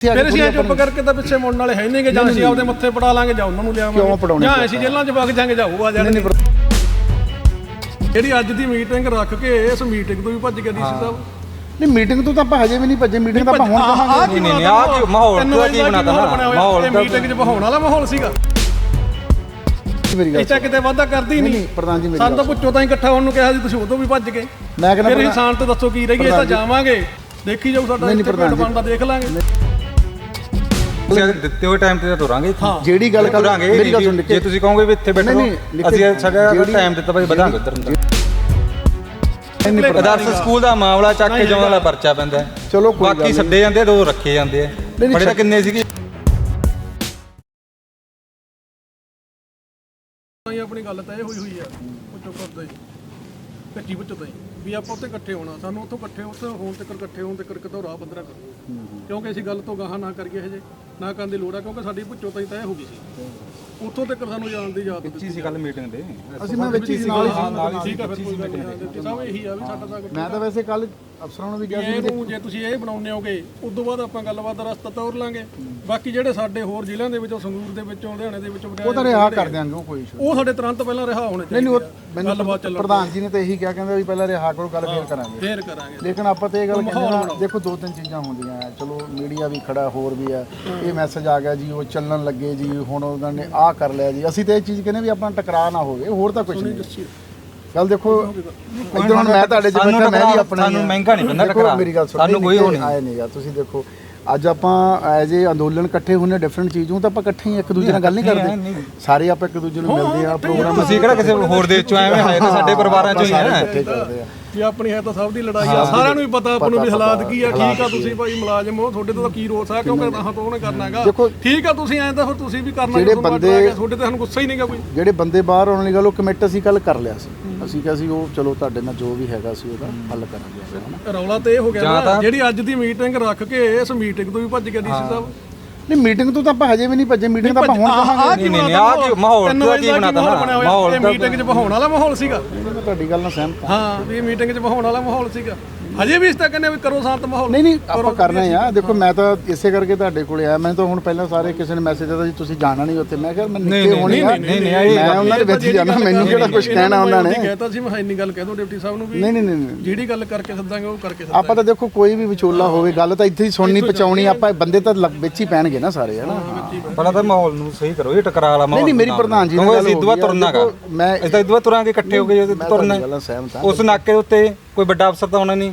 ਫਿਰ ਅਸੀਂ ਐਂ ਚੁੱਪ ਕਰਕੇ ਤਾਂ ਪਿੱਛੇ ਮੁੜਨ ਵਾਲੇ ਹੈ ਨਹੀਂਗੇ ਜਾਂ ਅਸੀਂ ਆਪਦੇ ਮੱਥੇ ਪੜਾ ਲਾਂਗੇ ਜਾਂ ਉਹਨਾਂ ਨੂੰ ਲਿਆਵਾਂਗੇ। ਕਿਉਂ ਪੜਾਉਣੇ ਜਾਂ ਅਸੀਂ ਜੇਲ੍ਹਾਂ 'ਚ ਵਗ ਜਾਾਂਗੇ ਜਾਂ ਉਹ ਆ ਜਾਣਗੇ। ਜਿਹੜੀ ਅੱਜ ਦੀ ਮੀਟਿੰਗ ਰੱਖ ਕੇ ਇਸ ਮੀਟਿੰਗ ਤੋਂ ਵੀ ਭੱਜ ਗਏ ਡੀਸੀ ਸਾਹਿਬ। ਨਹੀਂ ਮੀਟਿੰਗ ਤੋਂ ਤਾਂ ਆਪਾਂ ਹਜੇ ਵੀ ਨਹੀਂ ਭੱਜੇ ਮੀਟਿੰਗ ਤਾਂ ਆਪਾਂ ਹੁਣ ਕਹਾਂਗੇ ਨਹੀਂ, ਨਹੀਂ, ਆਹ ਕੀ ਮਾਹੌਲ ਤਾਂ ਕੀ ਬਣਾਤਾ ਮਾਹੌਲ ਮੀਟਿੰਗ 'ਚ ਬਹਾਉਣ ਵਾਲਾ ਮਾਹੌਲ ਸੀਗਾ। ਮੇਰੀ ਗੱਲ ਇੱਥੇ ਕਿਤੇ ਵਾਧਾ ਕਰਦੀ ਨਹੀਂ ਪ੍ਰਧਾਨ ਜੀ ਮੇਰੀ ਸਾਨੂੰ ਤਾਂ ਪੁੱਛੋ ਤਾਂ ਹੀ ਇਕੱਠਾ ਹੋਣ ਨੂੰ ਕਿਹਾ ਸੀ ਤੁਸੀਂ ਉਦੋਂ ਵੀ ਭੱਜ ਗਏ। ਮੈਂ ਕਹਿੰਦਾ ਫਿਰ ਇਨਸਾਨ ਤੇ ਦੱਸੋ ਕੀ ਰਹੀਏ ਇਹ ਤਾਂ ਜਾਵਾਂਗੇ। ਦੇਖੀ ਜਾਊ ਸਾਡਾ ਇੱਥੇ ਪਿੰਡ। ਬਣਦਾ ਦੇਖ ਲਾਂਗੇ। ਅਸੀਂ ਦਿੱਤੇ ਹੋਏ ਟਾਈਮ ਤੇ ਤਾਂ ਤੁਰਾਂਗੇ ਜਿਹੜੀ ਗੱਲ ਕਰ ਤੁਰਾਂਗੇ ਮੇਰੀ ਗੱਲ ਸੁਣ ਨਿੱਕੇ ਜੇ ਤੁਸੀਂ ਕਹੋਗੇ ਵੀ ਇੱਥੇ ਬੈਠੋ ਅਸੀਂ ਸਾਡਾ ਟਾਈਮ ਦਿੱਤਾ ਭਾਈ ਵਧਾਂਗੇ ਉਧਰ ਨੂੰ ਆਦਰਸ਼ ਸਕੂਲ ਦਾ ਮਾਮਲਾ ਚੱਕ ਕੇ ਜਾਉਣ ਵਾਲਾ ਪਰਚਾ ਪੈਂਦਾ। ਚਲੋ ਕੋਈ ਬਾਕੀ। ਛੱਡੇ ਜਾਂਦੇ ਦੋ ਰੱਖੇ ਜਾਂਦੇ ਆ। ਬੜੇ ਤਾਂ ਕਿੰਨੇ ਸੀਗੇ? ਆਪਣੀ ਗੱਲ ਤਾਂ ਇਹ ਹੋਈ ਹੋਈ ਆ ਪੁੱਛੋ ਕਰਦਾ ਹੀ ਕੱਚੀ ਪੁੱਛੋ ਤਾਂ ਹੀ ਵੀ ਆਪਾਂ ਉੱਥੇ ਇਕੱਠੇ ਹੋਣਾ। ਸਾਨੂੰ ਉੱਥੋਂ ਇਕੱਠੇ ਉੱਥੇ ਹੋਣ ਤੇ ਇਕੱਠੇ ਹੋਣ ਤੇ ਕਿਤੋਂ ਰਾਹ ਬੰਦਰਾ ਕਰੋ। ਕਿਉਂਕਿ ਅਸੀਂ ਗੱਲ ਤੋਂ ਗਾਹਾਂ ਨਾ ਕਰੀਏ ਹਜੇ ਨਾ ਕਰਨ ਦੀ ਲੋੜ ਆ ਕਿਉਂਕਿ ਸਾਡੀ ਪੁੱਛੋ ਤਾਂ ਹੀ ਤੈਅ ਹੋ ਗਈ ਸੀ। ਉੱਥੋਂ ਤੱਕ ਸਾਨੂੰ ਜਾਣ ਦੀ ਇਜਾਜ਼ਤ ਦਿੱਤੀ। ਸੀ ਗੱਲ ਮੀਟਿੰਗ ਦੇ। ਅਸੀਂ ਮੈਂ ਵਿੱਚ ਹੀ ਨਾਲ ਹੀ ਸੀ। ਠੀਕ ਆ ਫਿਰ ਕੋਈ ਗੱਲ ਨਹੀਂ ਦਿੱਤੀ। ਸਾਹਿਬ ਇਹੀ ਆ ਵੀ ਸਾਡਾ ਤਾਂ ਮੈਂ ਤਾਂ ਵੈਸੇ ਕੱਲ ਅਫਸਰਾਂ ਨੂੰ ਵੀ ਕਿਹਾ ਸੀ ਇਹ ਨੂੰ ਜੇ ਤੁਸੀਂ ਇਹ ਬਣਾਉਂਦੇ ਹੋਗੇ ਉਸ ਤੋਂ ਬਾਅਦ ਆਪਾਂ ਗੱਲਬਾਤ ਦਾ ਰਸਤਾ ਤੋਰ ਲਾਂਗੇ। ਬਾਕੀ ਜਿਹੜੇ ਸਾਡੇ ਹੋਰ ਜ਼ਿਲ੍ਹਿਆਂ ਦੇ ਵਿੱਚੋਂ ਸੰਗਰੂਰ ਦੇ ਵਿੱਚੋਂ ਲੁਧਿਆਣੇ ਦੇ ਵਿੱਚੋਂ ਉਹ ਤਾਂ ਰਿਹਾ ਕਰ ਦਿਆਂਗੇ ਉਹ ਕੋਈ ਇਸ਼ੂ ਉਹ ਸਾਡੇ ਤੁਰੰਤ ਪਹਿਲਾਂ ਰਿਹਾ ਹੋਣੇ ਨਹੀਂ ਨਹੀਂ ਚਾਹੀਦੇ ਉਹ ਮੈਨੂੰ ਪ੍ਰਧਾਨ ਜੀ ਨੇ ਤਾਂ ਇਹੀ ਕਿਹਾ ਕਹਿੰਦੇ ਵੀ ਪਹਿਲਾਂ ਰਿਹਾ ਕਰੋ ਗੱਲ ਫੇਰ ਕਰਾਂਗੇ। ਫੇਰ ਕਰਾਂਗੇ। ਲੇਕਿਨ ਆਪਾਂ ਤੇ ਇਹ ਗੱਲ ਕਹਿੰਦੇ ਦੇਖੋ ਦੋ ਤਿੰਨ ਚੀਜ਼ਾਂ ਹੁੰਦੀਆਂ ਹੈ ਚਲੋ ਮੀਡੀਆ ਵੀ ਖੜਾ ਹੋਰ ਵੀ ਹੈ ਇਹ ਮੈਸੇਜ ਆ ਗਿਆ ਜੀ ਉਹ ਚੱਲਣ ਲੱਗੇ ਜੀ ਹੁਣ ਉਹਨਾਂ ਨੇ ਆਹ ਕਰ ਲਿਆ ਜੀ। ਅਸੀਂ ਤਾਂ ਇਹ ਚੀਜ਼ ਕਹਿੰਦੇ ਵੀ ਆਪਣਾ ਟਕਰਾਅ ਨਾ ਹੋਵੇ ਹੋਰ ਤਾਂ ਕੁਝ ਨਹੀਂ। ਗੱਲ ਦੇਖੋ ਇਧਰ ਹੁਣ ਮੈਂ ਤੁਹਾਡੇ ਚ ਬੈਠਾ ਮੈਂ ਵੀ ਆਪਣਾ ਸਾਨੂੰ ਮਹਿੰਗਾ ਨਹੀਂ ਪੈਂਦਾ ਦੇਖੋ ਟਕਰਾਅ। ਮੇਰੀ ਗੱਲ ਸੁਣੋ ਸਾਨੂੰ ਕੋਈ ਉਹ ਨਹੀਂ। ਆਏ ਨਹੀਂਗਾ ਤੁਸੀਂ ਦੇਖੋ ਅੱਜ ਆਪਾਂ ਐਜ਼ ਏ ਅੰਦੋਲਨ ਇਕੱਠੇ ਹੁੰਨੇ ਡਿਫਰੈਂਟ ਚੀਜ਼ ਨੂੰ ਤਾਂ ਆਪਾਂ ਇਕੱਠੇ ਹੀ ਇੱਕ ਦੂਜੇ ਨਾਲ ਗੱਲ ਨਹੀਂ ਕਰਦੇ। ਸਾਰੇ ਆਪਾਂ ਇੱਕ ਦੂਜੇ ਨੂੰ ਮਿਲਦੇ ਆ ਪ੍ਰੋਗਰਾਮ ਤੁਸੀਂ ਕਿਹੜਾ ਕਿਸੇ ਹੋਰ ਦੇ ਵਿੱਚੋਂ ਐਵੇਂ ਆਏ ਤਾਂ ਸਾਡੇ ਪਰਿਵਾਰਾਂ ਚੋਂ ਹੀ ਹੈ। ਇਕੱਠੇ ਕਰਦੇ ਆ ਵੀ ਆਪਣੀ ਹੈ ਤਾਂ ਸਭ ਦੀ ਲੜਾਈ ਆ। ਸਾਰਿਆਂ ਨੂੰ ਵੀ ਪਤਾ ਆਪਾਂ ਨੂੰ ਵੀ ਹਾਲਾਤ ਕੀ ਆ ਠੀਕ ਆ ਤੁਸੀਂ ਭਾਈ ਮੁਲਾਜ਼ਮ ਹੋ ਤੁਹਾਡੇ ਤੋਂ ਤਾਂ ਕੀ ਰੋਸ ਆ ਕਿਉਂਕਿ ਤਾਂ ਤੋਂ ਉਹਨੇ ਕਰਨਾ ਹੈਗਾ। ਦੇਖੋ, ਠੀਕ ਆ ਤੁਸੀਂ ਐਂ ਤਾਂ ਫਿਰ ਤੁਸੀਂ ਵੀ ਕਰਨਾ ਜਿਹੜੇ ਬੰਦੇ- ਗਿਆ, ਤੁਹਾਡੇ ਤੇ ਸਾਨੂੰ ਗੁੱਸਾ ਹੀ ਨਹੀਂਗਾ ਕੋਈ। ਜਿਹੜੇ ਬੰਦੇ ਬਾਹਰ ਆਉਣ ਵਾਲੀ ਗੱਲ ਉਹ ਕਮਿਟ ਅਸੀਂ ਕੱਲ ਕਰ ਲਿਆ ਸੀ। ਅਸੀਂ ਕਿਹਾ ਸੀ ਉਹ ਚਲੋ ਤੁਹਾਡੇ ਨਾਲ ਜੋ ਵੀ ਹੈਗਾ ਸੀ ਉਹਦਾ ਹੱਲ ਕਰਾਂਗੇ ਰੌਲਾ ਤੇ ਇਹ ਹੋ ਗਿਆ ਜਿਹੜੀ ਅੱਜ ਦੀ ਮੀਟਿੰਗ ਰੱਖ ਕੇ ਇਸ ਮੀਟਿੰਗ ਤੋਂ ਵੀ ਭੱਜ ਗਏ ਡੀਸੀ ਸਾਹਿਬ। ਨਹੀਂ ਮੀਟਿੰਗ ਤੋਂ ਤਾਂ ਆਪਾਂ ਹਜੇ ਵੀ ਨਹੀਂ ਭੱਜੇ ਮੀਟਿੰਗ ਤਾਂ ਆਪਾਂ ਹੁਣ ਕਹਾਂਗੇ ਨਹੀਂ, ਨਹੀਂ, ਆਹ ਕੀ ਮਾਹੌਲ ਤਾਂ ਕੀ ਬਣਾਤਾ ਨਾ, ਮਾਹੌਲ? ਮੀਟਿੰਗ 'ਚ ਬਹਾਉਣ ਵਾਲਾ ਮਾਹੌਲ ਸੀਗਾ। ਮੈਂ ਤੁਹਾਡੀ ਗੱਲ ਨਾਲ ਸਹਿਮਤ ਹਾਂ। ਹਾਂ ਵੀ ਮੀਟਿੰਗ 'ਚ ਬਹਾਉਣ ਵਾਲਾ ਮਾਹੌਲ ਸੀਗਾ। ਹਜੇ ਵੀ ਇਸ ਤਾਂ ਕਹਿੰਦੇ ਵੀ ਕਰੋ ਸ਼ਾਂਤ ਮਾਹੌਲ। ਨਹੀਂ ਨਹੀਂ ਆਪਾਂ ਕਰਨਾ ਹੀ ਆ। ਦੇਖੋ ਮੈਂ ਤਾਂ ਇਸੇ ਕਰਕੇ ਤੁਹਾਡੇ ਕੋਲੇ ਆਇਆ। ਮੈਨੂੰ ਤਾਂ ਹੁਣ ਪਹਿਲਾਂ ਸਾਰੇ ਕਿਸੇ ਨੇ ਮੈਸੇਜ ਦਿੱਤਾ ਜੀ ਤੁਸੀਂ ਜਾਣਾ ਨਹੀਂ ਉੱਥੇ। ਮੈਂ ਕਿਹਾ ਮੈਂ ਨਿੱਕੇ ਹੋਣੇ ਆ। ਨਹੀਂ, ਨਹੀਂ, ਇਹ ਮੈਂ ਉਹਨਾਂ ਦੇ ਵਿੱਚ ਹੀ ਜਾਣਾ। ਮੈਨੂੰ ਕਿਹੜਾ ਕੁਝ ਕਹਿਣਾ ਉਹਨਾਂ ਨੇ? ਕਹਿਤਾ ਸੀ ਮੈਂ ਇੰਨੀ ਗੱਲ ਕਹਿ ਦੋ ਡਿਪਟੀ ਸਾਹਿਬ ਨੂੰ ਵੀ ਨਹੀਂ ਨਹੀਂ ਨਹੀਂ ਨਹੀਂ। ਜਿਹੜੀ ਗੱਲ ਕਰਕੇ ਸੱਦਾਂਗੇ ਉਹ ਕਰਕੇ ਸੱਦਾਂਗੇ। ਆਪਾਂ ਤਾਂ ਦੇਖੋ ਕੋਈ ਵੀ ਵਿਚੋਲਾ ਹੋਵੇ ਗੱਲ ਤਾਂ ਇੱਥੇ ਹੀ ਸੁਣਨੀ ਪਚਾਉਣੀ ਆਪਾਂ ਬੰਦੇ ਤਾਂ ਲੱਗ- ਵਿੱਚ ਹੀ ਪੈਣਗੇ ਨਾ ਸਾਰੇ ਹਨਾ ਪਹਿਲਾਂ ਤਾਂ ਮਾਹੌਲ ਨੂੰ ਸਹੀ ਕਰੋ ਇਹ ਟਕਰਾਅ ਵਾਲਾ ਮਾਹੌਲ ਨਹੀਂ, ਮੇਰੀ ਪ੍ਰਧਾਨ ਜੀ ਗੱਲ ਅਸੀਂ ਦੁਆ ਤੁਰਨਾਗਾ ਮੈਂ- ਅਸੀਂ ਤਾਂ ਦੁਆ ਤੁਰਾਂਗੇ ਇਕੱਠੇ ਹੋ ਕੇ ਮੈਂ ਤੁਰਨਾ। ਉਸ ਨਾਕੇ ਉੱਤੇ ਕੋਈ ਵੱਡਾ ਅਫਸਰ ਤਾਂ ਹੋਣਾ ਨਹੀਂ।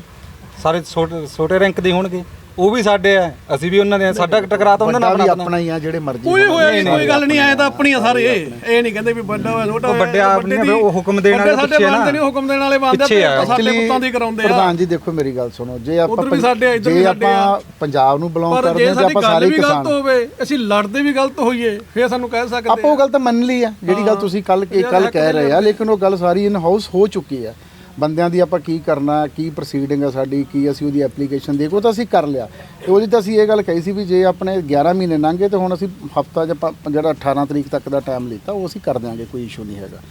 ਸਾਰੇ ਛੋਟੇ ਛੋਟੇ ਰੈਂਕ ਦੇ ਹੋਣਗੇ। ਉਹ ਵੀ ਸਾਡੇ ਆ ਅਸੀਂ ਵੀ ਉਹਨਾਂ ਦੇ ਆ, ਸਾਡਾ ਟਕਰਾਅ ਤਾਂ ਉਹਨਾਂ ਵੱਡਾ ਨਾਲ ਵੀ ਬਣਾਉਣਾ ਆਪਣਾ ਹੀ ਆ ਜਿਹੜੇ ਮਰਜ਼ੀ ਕੋਈ ਹੋਇਆ ਨਹੀਂ ਕੋਈ ਗੱਲ ਨਹੀਂ ਆਏ ਤਾਂ ਆਪਣੀਆਂ ਸਾਰੇ। ਇਹ ਨਹੀਂ ਕਹਿੰਦੇ ਵੀ ਵੱਡਾ ਹੋਇਆ ਛੋਟਾ ਹੋਇਆ ਵੱਡੇ ਆਪ ਨਹੀਂ, ਦੀ- ਉਹ ਹੁਕਮ ਦੇਣ ਵਾਲੇ ਪਿੱਛੇ ਨਾ। ਬੰਦੇ ਨਹੀਂ ਹੁਕਮ ਦੇਣ ਵਾਲੇ ਬੰਦੇ ਪਿੱਛੇ ਆ। ਆ ਸਾਡੇ Actually, ਪੁੱਤਾਂ ਦੀ ਕਰਾਉਂਦੇ ਆ। ਪ੍ਰਧਾਨ ਜੀ ਦੇਖੋ ਮੇਰੀ ਗੱਲ ਸੁਣੋ ਜੇ ਆਪਾਂ ਉੱਧਰ ਵੀ ਸਾਡੇ ਆ, ਇੱਧਰ ਵੀ ਸਾਡੇ ਆ। ਆਪਾਂ ਪੰਜਾਬ ਨੂੰ ਬਿਲੋਂਗ ਪਰ ਕਰਦੇ ਜੇ ਹਾਂ ਤੇ ਸਾਡੀ ਆਪਾਂ ਗੱਲ ਸਾਰੇ ਵੀ ਕਿਸਾਨ ਗਲਤ ਹੋਵੇ ਅਸੀਂ ਲੜਦੇ ਵੀ ਗਲਤ ਹੋਈਏ ਫੇਰ ਸਾਨੂੰ ਕਹਿ ਸਕਦੇ ਆਪਾਂ ਉਹ ਗੱਲ ਤਾਂ ਮੰਨ ਲਈ ਆ ਜਿਹੜੀ ਗੱਲ ਤੁਸੀਂ ਕੱਲ ਕੱਲ ਕਹਿ ਰਹੇ ਆ ਲੇਕਿਨ ਉਹ ਗੱਲ ਸਾਰੀ ਇਨ ਹਾਊਸ ਹੋ ਚੁੱਕੀ ਆ। ਬੰਦਿਆਂ ਦੀ ਆਪਾਂ ਕੀ ਕਰਨਾ, ਕੀ ਪ੍ਰੋਸੀਡਿੰਗ ਆ ਸਾਡੀ, ਕੀ ਅਸੀਂ ਉਹਦੀ ਐਪਲੀਕੇਸ਼ਨ ਦੇ, ਉਹ ਤਾਂ ਅਸੀਂ ਕਰ ਲਿਆ। ਤੇ ਉਹਦੀ ਤਾਂ ਅਸੀਂ ਇਹ ਗੱਲ ਕਹੀ ਸੀ ਵੀ ਜੇ ਆਪਣੇ 11 ਮਹੀਨੇ ਲੰਘੇ ਤੇ ਹੁਣ ਅਸੀਂ ਹਫਤਾ ਜਾਂ ਜਿਹੜਾ 18 ਤਰੀਕ ਤੱਕ ਦਾ ਟਾਈਮ ਲਿੱਤਾ, ਉਹ ਅਸੀਂ ਕਰ ਦਿਆਂਗੇ, ਕੋਈ ਇਸ਼ੂ ਨਹੀਂ ਹੈਗਾ।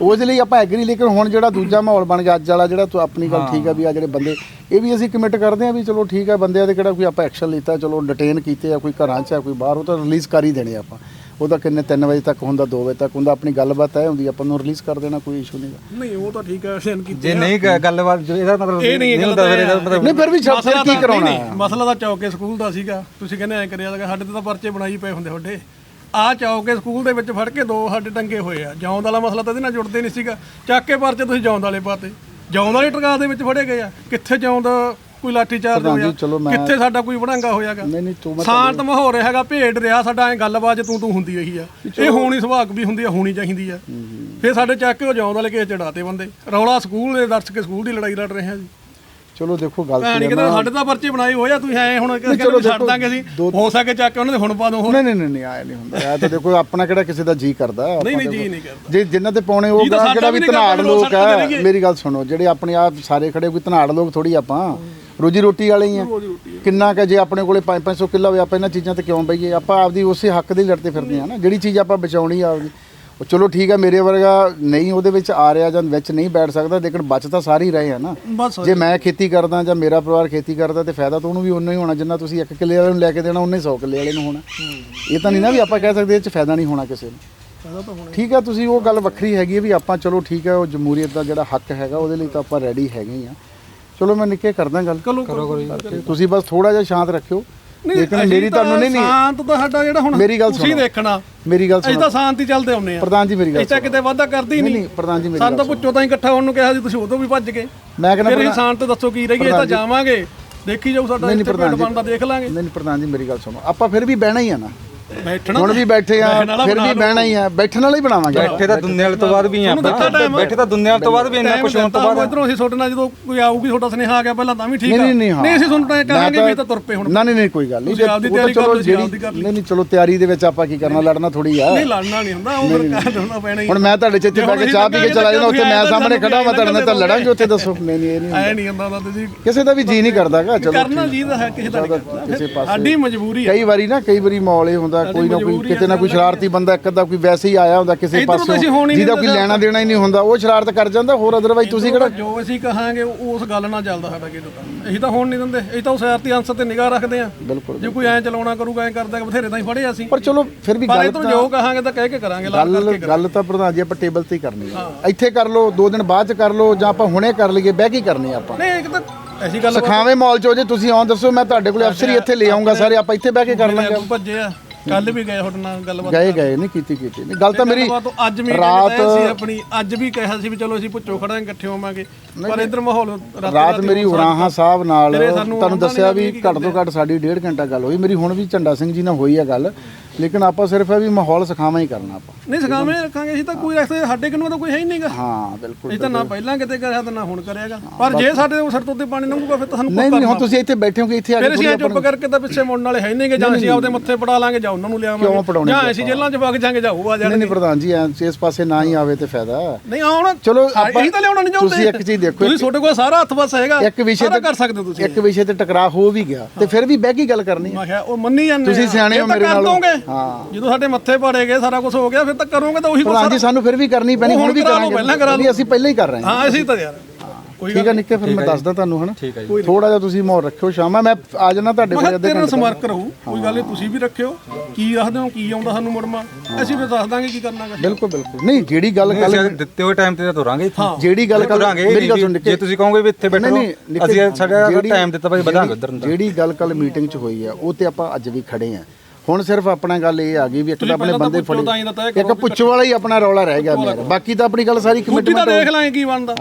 ਉਹਦੇ ਲਈ ਆਪਾਂ ਐਗਰੀ ਲੇਕਿਨ ਹੁਣ ਜਿਹੜਾ ਦੂਜਾ ਮਾਹੌਲ ਬਣ ਗਿਆ, ਅੱਜ ਵਾਲਾ ਜਿਹੜਾ ਤੂੰ ਆਪਣੀ ਗੱਲ ਠੀਕ ਆ ਵੀ ਆ ਜਿਹੜੇ ਬੰਦੇ, ਇਹ ਵੀ ਅਸੀਂ ਕਮਿਟ ਕਰਦੇ ਆ ਵੀ ਚਲੋ ਠੀਕ ਆ, ਬੰਦਿਆਂ ਦੇ ਕਿਹੜਾ ਕੋਈ ਆਪਾਂ ਐਕਸ਼ਨ ਲਿੱਤਾ, ਚਲੋ ਡਿਟੇਨ ਕੀਤੇ ਆ, ਕੋਈ ਘਰਾਂ 'ਚ ਆ, ਕੋਈ ਬਾਹਰ, ਉਹ ਤਾਂ ਰਿਲੀਜ਼ ਕਰ ਹੀ ਦੇਣੇ ਆਪਾਂ। ਉਹਦਾ ਕਿੰਨੇ 3 ਵਜੇ ਤੱਕ ਹੁੰਦਾ 2 ਵਜੇ ਤੱਕ ਹੁੰਦਾ ਆਪਣੀ ਗੱਲਬਾਤ ਤੈਅ ਹੁੰਦੀ ਆਪਾਂ ਨੂੰ ਰਿਲੀਜ਼ ਕਰ ਦੇਣਾ ਕੋਈ ਇਸ਼ੂ ਨਹੀਂਗਾ ਨਹੀਂ ਉਹ ਤਾਂ ਠੀਕ ਹੈ ਐਕਸ਼ਨ ਕੀਤੇ ਜੇ ਨਹੀਂ ਗ- ਗੱਲਬਾਤ ਜੋ ਇਹਦਾ ਮਤਲਬ ਇਹ ਨਹੀਂ ਹੁੰਦਾ ਫਿਰ ਇਹਦਾ ਮਤਲਬ ਨਹੀਂ ਫਿਰ ਵੀ ਛੱਡ ਮਸਲਾ ਕੀ ਕਰਾਉਣਾ ਨਹੀਂ, ਨਹੀਂ, ਮਸਲਾ ਤਾਂ ਚੌਕੇ ਸਕੂਲ ਦਾ ਸੀਗਾ। ਤੁਸੀਂ ਕਹਿੰਦੇ ਐ ਕਰਿਆ ਲਗਾ ਸਾਡੇ ਤੇ ਤਾਂ ਪਰਚੇ ਬਣਾਈ ਪਏ ਹੁੰਦੇ ਤੁਹਾਡੇ। ਆ ਚੌਕੇ ਸਕੂਲ ਦੇ ਵਿੱਚ ਫੜ ਕੇ ਦੋ ਸਾਡੇ ਟੰਗੇ ਹੋਏ ਆ। ਜੌਂਦ ਵਾਲਾ ਮਸਲਾ ਤਾਂ ਇਹਦੇ ਨਾਲ ਜੁੜਦੇ ਨਹੀਂ ਸੀਗਾ। ਚੱਕ ਕੇ ਪਰਚੇ ਤੁਸੀਂ ਜੌਂਦ ਵਾਲੇ ਪਾਤੇ। ਜੌਂਦ ਵਾਲੇ ਟਰਗਾ ਦੇ ਵਿੱਚ ਫੜੇ ਗਏ ਆ। ਕਿੱਥੇ ਜੌਂਦ ਕੋਈ ਲਾਠੀ ਚਾਰਜ ਪ੍ਰਧਾਨ ਜੀ, ਹੋਇਆ? ਚਲੋ ਮੈਂ- ਕਿੱਥੇ ਸਾਡਾ ਕੋਈ ਵੜਾਂਗਾ ਹੋਇਆਗਾ? ਨਹੀਂ ਨਹੀਂ ਤੂੰ ਮੈਂ ਸ਼ਾਂਤ ਮਾਹੌਲ ਹੈਗਾ ਭੇਡ ਰਿਹਾ ਸਾਡਾ ਐ ਗੱਲਬਾਤ ਤੂੰ ਤੂੰ ਹੁੰਦੀ ਰਹੀ ਆ। ਇਹ ਹੋਣੀ ਸੁਭਾਗ ਵੀ ਹੁੰਦੀ ਆ ਹੋਣੀ ਚਾਹੀਦੀ ਆ। ਫਿਰ ਸਾਡੇ ਚੱਕ ਕੇ ਜੌਂਦ ਵਾਲੇ ਕੇਸ ਚੜਾਤੇ ਬੰਦੇ। ਰੌਲਾ ਸਕੂਲ ਦੇ ਦਰਸ ਕੇ ਸਕੂਲ ਦੀ ਲੜਾਈ ਲੜ ਰਹੇ ਆ ਜੀ। ਚਲੋ ਦੇਖੋ ਗੱਲ ਭੈਣ ਕਿਤੇ ਸਾਡੇ ਤਾਂ ਪਰਚੇ ਬਣਾਏ ਹੋਏ ਆ ਤੁਸੀਂ ਐ ਹੁਣ ਚਲੋ ਕਹਿੰਦੇ ਛੱਡ ਦੇਖੋ, ਦਾਂਗੇ ਅਸੀਂ। ਦੋ- ਹੋ ਸਕੇ ਚੱਕ ਕੇ ਉਹਨਾਂ ਦੇ ਹੁਣ ਪਾ ਦੋ ਹੋਰ। ਨਹੀਂ ਨਹੀਂ ਨਹੀਂ ਨਹੀਂ ਆਇਆ ਨਹੀਂ ਹੁੰਦਾ। ਇਹ ਤਾਂ ਦੇਖੋ ਆਪਣਾ ਕਿਹੜਾ ਕਿਸੇ ਦਾ ਜੀ ਕਰਦਾ। ਆਪਾਂ ਨਹੀਂ ਨਹੀਂ ਜੀ ਨਹੀਂ ਕਰਦਾ। ਜੇ ਜਿਨ੍ਹਾਂ ਤੇ ਪਾਉਣੇ ਉਹ ਜੀ ਤਾਂ ਗਾਂ ਸਾਡਾ ਕਿਹੜਾ ਵੀ ਵੀ ਨਹੀਂ ਧਨਾੜ ਕਰਦਾ, ਲੋਕ ਲੋਕ ਤੇ। ਮੇਰੀ ਗੱਲ ਸੁਣੋ ਜਿਹੜੇ ਆਪਣੇ ਆਪ ਸਾਰੇ ਖੜੇ ਕੋਈ ਧਨਾੜ ਲੋਕ ਥੋੜੀ ਆਪਾਂ। ਰੋਜੀ ਰੋਟੀ ਵਾਲੇ ਹੀ ਆ। ਕਿੰਨਾ ਕ ਜੇ ਆਪਣੇ ਕੋਲੇ 5-500 ਕਿੱਲਾ ਹੋਵੇ ਆਪਾਂ ਇਹਨਾਂ ਚੀਜ਼ਾਂ ਤੇ ਕਿਉਂ ਬਈਏ? ਆਪਾਂ ਆਪਦੀ ਉਸੇ ਹੱਕ ਦੇ ਹੀ ਲੜਦੇ ਫਿਰਦੇ ਆ ਨਾ। ਜਿਹੜੀ ਚੀਜ਼ ਆਪਾਂ ਬਚਾਉਣੀ ਆ ਆਪਦੀ। ਉਹ ਚਲੋ ਠੀਕ ਹੈ ਮੇਰੇ ਵਰਗਾ ਨਹੀਂ ਉਹਦੇ ਵਿੱਚ ਆ ਰਿਹਾ ਜਾਂ ਵਿੱਚ ਨਹੀਂ ਬੈਠ ਸਕਦਾ ਲੇਕਿਨ ਬਚ ਤਾਂ ਸਾਰੇ ਹੀ ਰਹੇ ਆ ਨਾ। ਬਸ ਜੇ ਮੈਂ ਖੇਤੀ ਕਰਦਾ ਜਾਂ ਮੇਰਾ ਪਰਿਵਾਰ ਖੇਤੀ ਕਰਦਾ ਤੇ ਫਾਇਦਾ ਤਾਂ ਉਹਨੂੰ ਵੀ ਉਨਾ ਹੀ ਹੋਣਾ। ਜਿੰਨਾ ਤੁਸੀਂ ਇੱਕ ਕਿੱਲੇ ਵਾਲੇ ਨੂੰ ਲੈ ਕੇ ਦੇਣਾ ਉਹਨੇ 100 ਕਿੱਲੇ ਵਾਲੇ ਨੂੰ ਹੋਣਾ। ਇਹ ਤਾਂ ਨਹੀਂ ਨਾ ਵੀ ਆਪਾਂ ਕਹਿ ਸਕਦੇ ਇਹ ਚ ਫਾਇਦਾ ਨਹੀਂ ਹੋਣਾ ਕਿਸੇ ਨੂੰ। ਫਾਇਦਾ ਤਾਂ ਹੋਣਾ ਠੀਕ ਹੈ ਤੁਸੀਂ ਉਹ ਗੱਲ ਵੱਖਰੀ ਹੈਗੀ ਹੈ ਵੀ ਆਪਾਂ ਚਲੋ ਠੀਕ ਹੈ ਉਹ ਜਮਹੂਰੀਅਤ ਦਾ ਜਿਹੜਾ ਹੱਕ ਹੈਗਾ ਉਹਦੇ ਲਈ ਤਾਂ ਆਪਾਂ ਰੈਡੀ ਹੈਗੇ ਹੀ ਆ। ਚਲੋ ਮੈਂ ਨਿੱਕੇ ਕਰਦਾ ਗੱਲ। ਚਲੋ ਕਰੋ ਕਰੋ ਜੀ। ਤੁਸੀਂ ਬਸ ਥੋੜਾ ਜਿਹਾ ਸ਼ਾਂਤ ਰੱਖਿਓ। ਲੇਕਿਨ ਮੇਰੀ ਤੁਹਾਨੂੰ ਨਹੀਂ ਨਹੀਂ। ਸ਼ਾਂਤ ਤਾਂ ਸਾਡਾ ਜਿਹੜਾ ਹੁਣ ਮੇਰੀ ਗੱਲ ਤੁਸੀਂ ਸੁਣੋ। ਦੇਖਣਾ। ਮੇਰੀ ਗੱਲ ਅਸੀਂ ਸੁਣੋ। ਤਾਂ ਸ਼ਾਂਤੀ ਚੱਲਦੇ ਆਉਂਦੇ ਆ ਪ੍ਰਧਾਨ ਜੀ ਮੇਰੀ ਗੱਲ ਅਸੀਂ ਤਾਂ ਕਿਤੇ ਵਾਅਦਾ ਕਰਦੀ ਨਹੀਂ ਨਹੀਂ। ਨਹੀਂ ਪ੍ਰਧਾਨ ਜੀ ਮੇਰੀ ਸਾਨੂੰ ਗੱਲ ਤਾਂ ਪੁੱਛੋ ਤਾਂ ਹੀ ਇਕੱਠਾ ਹੋਣ ਨੂੰ ਕਿਹਾ ਸੀ ਤੁਸੀਂ ਉਦੋਂ ਵੀ ਭੱਜ ਗਏ। ਮੈਂ ਕਹਿੰਦਾ ਫਿਰ ਪ੍ਰਧਾਨ- ਸ਼ਾਂਤ ਦੱਸੋ ਕੀ ਰਹੀਏ ਇਹ ਤਾਂ ਜਾਵਾਂਗੇ। ਦੇਖੀ ਜਾਊ ਸਾਡਾ ਨਹੀਂ, ਇੱਥੇ ਪ੍ਰਧਾਨ ਪਿੰਡ ਜੀ। ਬਣਦਾ ਦੇਖ ਲਾਂਗੇ। ਨਹੀਂ ਨਹੀਂ ਪ੍ਰਧਾਨ ਜੀ ਮੇਰੀ ਗੱਲ ਸੁਣੋ। ਆਪਾਂ ਫਿਰ ਵੀ ਬਹਿਣਾ ਹੀ ਆ ਨਾ। ਬੈਠਣਾ ਹੁਣ ਵੀ ਬੈਠੇ ਆ ਬੈਠਣ ਵਾਲਾ ਫਿਰ ਬਣਾ ਵੀ ਲਓ। ਬਹਿਣਾ ਹੀ ਆ ਬੈਠਣ ਵਾਲਾ ਹੀ ਬਣਾਵਾਂਗੇ। ਬੈਠੇ ਤਾਂ ਦੁਨੀਆ ਵਾਲੇ ਤੋਂ ਬਾਅਦ ਵੀ ਆ ਤੁਹਾਨੂੰ ਦਿੱਤਾ ਆਪਾਂ time। ਬੈਠੇ ਤਾਂ ਦੁਨੀਆ ਵਾਲੇ ਤੋਂ ਬਾਅਦ ਵੀ ਇੰਨਾ ਕੁਝ ਹੋਣ ਤੋਂ ਬਾਅਦ। ਇਧਰੋਂ ਅਸੀਂ ਤੁਹਾਡੇ ਨਾਲ ਜਦੋਂ ਕੋਈ ਆਊਗੀ ਤੁਹਾਡਾ ਸੁਨੇਹਾ ਆ ਗਿਆ ਪਹਿਲਾਂ ਤਾਂ ਵੀ ਠੀਕ ਆ। ਨਹੀਂ ਨਹੀਂ ਹਾਂ। ਨਹੀਂ ਅਸੀਂ ਤੁਹਾਨੂੰ ਤਾਂ ਇਹ ਕਹਾਂਗੇ ਵੀ ਇਹ ਤਾਂ ਤੁਰ ਪਏ ਹੁਣ। ਨਾ ਨਹੀਂ ਨਹੀਂ ਕੋਈ ਗੱਲ ਨਹੀਂ। ਤੁਸੀਂ ਆਪਦੀ ਉਹ ਤਾਂ ਤਿਆਰੀ ਕਰ ਚਲੋ ਲਓ, ਤੁਸੀਂ ਆਪਦੀ ਕਰ ਲਈ। ਨਹੀਂ ਨਹੀਂ ਚਲੋ ਤਿਆਰੀ ਦੇ ਵਿੱਚ ਆਪਾਂ ਕੀ ਕਰਨਾ ਲੜਨਾ ਥੋੜੀ ਆ। ਨਹੀਂ ਲੜਨਾ ਨਹੀਂ ਹੁੰਦਾ ਉਹ ਫਿਰ ਕਹਿ ਦੇਣਾ ਪੈਣਾ ਹੀ ਹੁਣ ਮੈਂ ਤੁਹਾਡੇ ਚ ਇੱਥੇ ਜੇ ਬਹਿ ਕੇ ਚਾਹ ਪੀ ਕੇ ਚਲਾ ਜਾਣਾ ਉੱਥੇ ਮੈਂ ਸਾਹਮਣੇ ਖੜਾ ਮੈਂ ਤੁਹਾਡੇ ਨਾਲ ਤਾਂ ਲੜਾਂਗੇ ਉੱਥੇ ਦੱਸੋ। ਨਹੀਂ ਨਹੀਂ ਇਹ ਨਹੀਂ ਐ ਨਹੀਂ ਹੁੰਦਾ ਤਾਂ ਤੁਸੀਂ ਕਿਸੇ ਦਾ ਵੀ ਜੀ ਨਹੀਂ ਕਰਦਾਗਾ ਚਲੋ ਕਰਨਾ ਜੀ ਦਾ ਹੈ ਕਿਸੇ ਦਾ ਨਹੀਂ ਕਰਨਾ। ਸਾਡੀ ਮਜਬੂਰੀ ਹੈ। ਕਈ ਵਾਰੀ ਨਾ ਕਈ ਵਾਰੀ ਮਾਹੌਲ ਇਹ ਹੁੰਦਾ ਕੋਈ ਨਾ ਕੋਈ ਕਿਤੇ ਨਾ ਕੋਈ ਸ਼ਰਾਰਤੀ ਬੰਦਾ ਇੱਕ ਅੱਧਾ ਕੋਈ ਵੈਸੇ ਹੀ ਆਇਆ ਹੁੰਦਾ ਕਿਸੇ ਪਾਸੋਂ ਜਿਹਦਾ ਕੋਈ ਲੈਣਾ ਦੇਣਾ ਹੀ ਨਹੀਂ ਹੁੰਦਾ ਉਹ ਸ਼ਰਾਰਤ ਕਰ ਜਾਂਦਾ ਹੋਰ ਅਦਰਵਾਈਜ਼ ਤੁਸੀਂ ਕਿਹੜਾ ਜੋ ਅਸੀਂ ਕਹਾਂਗੇ ਉਹ- ਉਸ ਗੱਲ ਨਾਲ ਚੱਲਦਾ ਸਾਡਾ ਕੀ ਤਾਂ ਅਸੀਂ ਤਾਂ ਹੋਣ ਨਹੀਂ ਦਿੰਦੇ ਅਸੀਂ ਤਾਂ ਉਸ ਸਿਆਰਤੀ ਅੰਸਰ ਤੇ ਨਿਗਾਹ ਰੱਖਦੇ ਆ ਬਿਲਕੁਲ ਜੇ ਕੋਈ ਐ ਚਲਾਉਣਾ ਕਰੂਗਾ ਐ ਕਰਦਾ ਬਥੇਰੇ ਤਾਂ ਹੀ ਫੜੇ ਅਸੀਂ। ਪਰ ਚਲੋ ਫਿਰ ਵੀ ਗੱਲ ਤੋਂ ਜੋ ਕਹਾਂਗੇ ਤਾਂ ਕਹਿ ਕੇ ਕਰਾਂਗੇ ਗੱਲ ਗੱਲ ਤਾਂ ਪ੍ਰਧਾਨ ਜੀ ਆਪਾਂ ਟੇਬਲ ਤੇ ਹੀ ਕਰਨੀ ਹੈ। ਇੱਥੇ ਕਰ ਲਓ ਦੋ ਦਿਨ ਬਾਅਦ ਚ ਕਰ ਲਓ ਜਾਂ ਆਪਾਂ ਹੁਣੇ ਕਰ ਲਈਏ ਬਹਿ ਕੇ ਕਰਨੀ ਆ ਆਪਾਂ। ਨਹੀਂ ਇੱਕ ਤਾਂ ਐਸੀ ਗੱਲ ਸਖਾਵੇਂ ਮਾਲ ਚ ਜੇ ਤੁਸੀਂ ਆਉਂ ਦੱਸੋ ਮੈਂ ਤੁਹਾਡੇ ਕੋਲੇ ਅਫਸਰ ਹੀ ਇੱਥੇ ਲੈ ਆਉਂਗਾ ਸਾਰੇ ਆਪਾਂ ਇੱਥੇ ਬਹਿ ਕੇ ਕਰ ਲਾਂਗੇ। ਭੱਜੇ ਆ। ਕੱਲ ਵੀ ਗਏ ਤੁਹਾਡੇ ਨਾਲ ਗੱਲਬਾਤ ਗਏ ਗਏ ਨਹੀਂ ਕੀਤੀ ਕੀਤੀ। ਨਹੀਂ ਗੱਲ ਤਾਂ ਮੇਰੀ ਗੱਲਬਾਤ ਅੱਜ ਮੀਟਿੰਗ ਰਾਤ- ਸੀ ਆਪਣੀ ਅੱਜ ਵੀ ਕਿਹਾ ਸੀ ਵੀ ਚਲੋ ਅਸੀਂ ਪੁੱਛੋ ਖੜਾਂਗੇ ਇਕੱਠੇ ਹੋਵਾਂਗੇ। ਪਰ ਇਧਰ ਮਾਹੌਲ ਰਾਤੀ ਮੇਰੀ ਉਰਾਹਾ ਸਾਹਿਬ ਨਾਲ ਤੁਹਾਨੂੰ ਦੱਸਿਆ ਵੀ ਘੱਟ ਤੋਂ ਘੱਟ ਸਾਡੀ ਡੇਢ ਘੰਟਾ ਗੱਲ ਹੋਈ। ਮੇਰੀ ਹੁਣ ਵੀ ਝੰਡਾ ਸਿੰਘ ਜੀ ਨਾਲ ਹੋਈ ਹੈ ਗੱਲ। ਲੇਕਿਨ ਆਪਾਂ ਸਿਰਫ ਹੈ ਵੀ ਮਾਹੌਲ ਸਿਖਾਵਾਂ ਹੀ ਕਰਨਾ ਆਪਾਂ। ਨਹੀਂ ਸਗਾਵੇਂ ਰੱਖਾਂਗੇ। ਅਸੀਂ ਤਾਂ ਕੋਈ ਰਸਤੇ ਸਾਡੇ ਕਿਨੂੰ ਤਾਂ ਕੋਈ ਹੈ ਹੀ ਨਹੀਂਗਾ ਹਾਂ ਬਿਲਕੁਲ ਅਸੀਂ ਤਾਂ ਨਾ ਪਹਿਲਾਂ ਕਿਤੇ ਕਰਿਆ ਤਾਂ ਨਾ ਹੁਣ ਕਰਿਆਗਾ। ਪਰ ਜੇ ਸਾਡੇ ਉਹ ਸਿਰ ਤੋਂ ਉੱਤੇ ਪਾਣੀ ਲੰਘੂਗਾ ਫਿਰ ਤਾਂ ਸਾਨੂੰ ਨਹੀਂ ਨਹੀਂ ਹੁਣ ਤੁਸੀਂ ਇੱਥੇ ਬੈਠੇ ਹੋ ਕਿ ਇੱਥੇ ਆ ਫਿਰ ਕੇ ਅਸੀਂ ਐਂ ਚੁੱਪ ਕਰਕੇ ਤਾਂ ਪਿੱਛੇ ਮੁੜਨ ਵਾਲੇ ਹੈ ਨਹੀਂਗੇ ਜਾਂ ਅਸੀਂ ਆਪਦੇ ਮੱਥੇ ਪੜਾ ਲਾਂਗੇ ਜਾਂ ਉਹਨਾਂ ਨੂੰ ਕਿਉਂ ਲਿਆਵਾਂਗੇ ਪੜਾਉਣੇ ਜਾਂ ਅਸੀਂ ਜੇਲ੍ਹਾਂ 'ਚ ਵਗ ਜਾਾਂਗੇ ਜਾਂ ਉਹ ਆ ਜਾਣਗੇ ਨਹੀਂ ਪ੍ਰਧਾਨ ਜੀ ਇਸ ਪਾਸੇ ਨਾ ਹੀ ਆਵੇ ਤੇ ਫਾਇਦਾ। ਨਹੀਂ ਆਉਣਾ। ਚਲੋ ਆਪਾਂ ਅਸੀਂ ਤਾਂ ਲਿਆਉਣਾ ਨਹੀਂ ਚਾਹੁੰਦੇ। ਤੁਸੀਂ ਇੱਕ ਚੀਜ਼ ਦੇਖੋ ਤੁਸੀਂ ਤੁਹਾਡੇ ਕੋਲ ਸਾਰਾ ਹੱਥ ਬਸ ਹੈਗਾ। ਇੱਕ ਵਿਸ਼ੇ ਤੇ ਕਰ ਸਕਦੇ ਤੁਸੀਂ। ਇੱਕ ਵਿਸ਼ੇ ਤੇ ਟਕਰਾਅ ਹੋ ਵੀ ਗਿਆ ਤੇ ਫਿਰ ਵੀ ਬਹਿ ਕੇ ਗੱਲ ਕਰਨੀ ਹੈ। ਮੈਂ ਕਿਹਾ ਉਹ ਮੰਨੀ ਜਾਂਦੇ ਤੁਸੀਂ। ਸਿਆਣੇ ਹੋ ਇਹ ਤਾਂ ਮੇਰੇ ਕਰ ਨਾਲੋਂ। ਹਾਂ। ਜਦੋਂ ਸਾਡੇ ਮੱਥੇ ਪਾੜੇ ਗਏ ਸਾਰਾ ਕੁਝ ਹੋ ਗਿਆ ਫਿਰ ਤਾਂ ਕਰੋਗੇ ਤਾਂ ਉਹੀ ਕੁਝ ਪ੍ਰਧਾਨ ਜੀ ਸਾਨੂੰ ਫਿਰ ਵੀ ਕਰਨੀ ਪੈਣੀ ਹੁਣ ਵੀ ਕਰਾਂਗੇ। ਪਹਿਲਾਂ ਕਰਾ ਅਸੀਂ ਪਹਿਲਾਂ ਹੀ ਕਰ ਰਹੇ ਹਾਂ। ਹਾਂ ਅਸੀਂ ਤਾਂ ਯਾਰ ਕੋਈ ਠੀਕ ਹੈ ਨਿੱਕੇ ਫਿਰ ਮੈਂ ਦੱਸਦਾ ਤੁਹਾਨੂੰ ਹਨਾ। ਠੀਕ ਹੈ ਜੀ। ਥੋੜਾ ਜਿਹਾ ਤੁਸੀਂ ਮੋਰ ਰੱਖਿਓ ਸ਼ਾਮਾ। ਮੈਂ ਆ ਜਾਣਾ ਤੁਹਾਡੇ ਕੋਲ ਅੱਧੇ ਘੰਟੇ ਸੰਪਰਕ ਰਹੂ। ਕੋਈ ਗੱਲ ਨਹੀਂ ਤੁਸੀਂ ਵੀ ਰੱਖਿਓ। ਕੀ ਰੱਖਦੇ ਹੋ ਕੀ ਆਉਂਦਾ ਸਾਨੂੰ ਮੁੜਮਾ ਅਸੀਂ ਫਿਰ ਦੱਸ ਦਾਂਗੇ ਕੀ ਕਰਨਾ ਗਾ। ਬਿਲਕੁਲ ਬਿਲਕੁਲ। ਨਹੀਂ ਜਿਹੜੀ ਗੱਲ ਕੱਲ ਦਿੱਤੇ ਹੋਏ ਟਾਈਮ ਤੇ ਤਾਂ ਤੁਰਾਂਗੇ ਇੱਥੇ। ਜਿਹੜੀ ਗੱਲ ਕੱਲ ਮੇਰੀ ਗੱਲ ਸੁਣ ਜੇ ਨਿੱਕੇ ਤੁਸੀਂ ਕਹੋਗੇ ਵੀ ਇੱਥੇ ਬੈਠੋ ਨਹੀਂ, ਨਹੀਂ, ਨਿੱਕੇ- ਅਸੀਂ ਸਾਡਾ ਟਾਈਮ ਦਿੱਤਾ ਭਾਈ ਵਧਾਂਗੇ ਉਧਰ ਜਿਹੜੀ ਗੱਲ ਕੱਲ ਮੀਟਿੰਗ 'ਚ ਹੋਈ ਆ ਉਹ ਤੇ ਆਪਾਂ ਅੱਜ ਵੀ ਖੜੇ ਆ ਹੁਣ ਸਿਰਫ ਆਪਣਾ ਗੱਲ ਇਹ ਆ ਗਈ ਵੀ ਇੱਕ ਤਾਂ ਆਪਣੇ ਬੰਦੇ ਫੜੇ। ਇੱਕ ਪੁੱਛੋ ਵਾਲਾ ਹੀ ਆਪਣਾ ਰੌਲਾ ਰਹਿ ਗਿਆ ਮੇਰਾ। ਬਾਕੀ ਤਾਂ ਆਪਣੀ ਗੱਲ ਸਾਰੀ ਦੂਜੀ ਤਾਂ ਕਮਿਟਮੈਂਟ ਦੇਖ ਲਾਂਗੇ ਕੀ ਬਣਦਾ।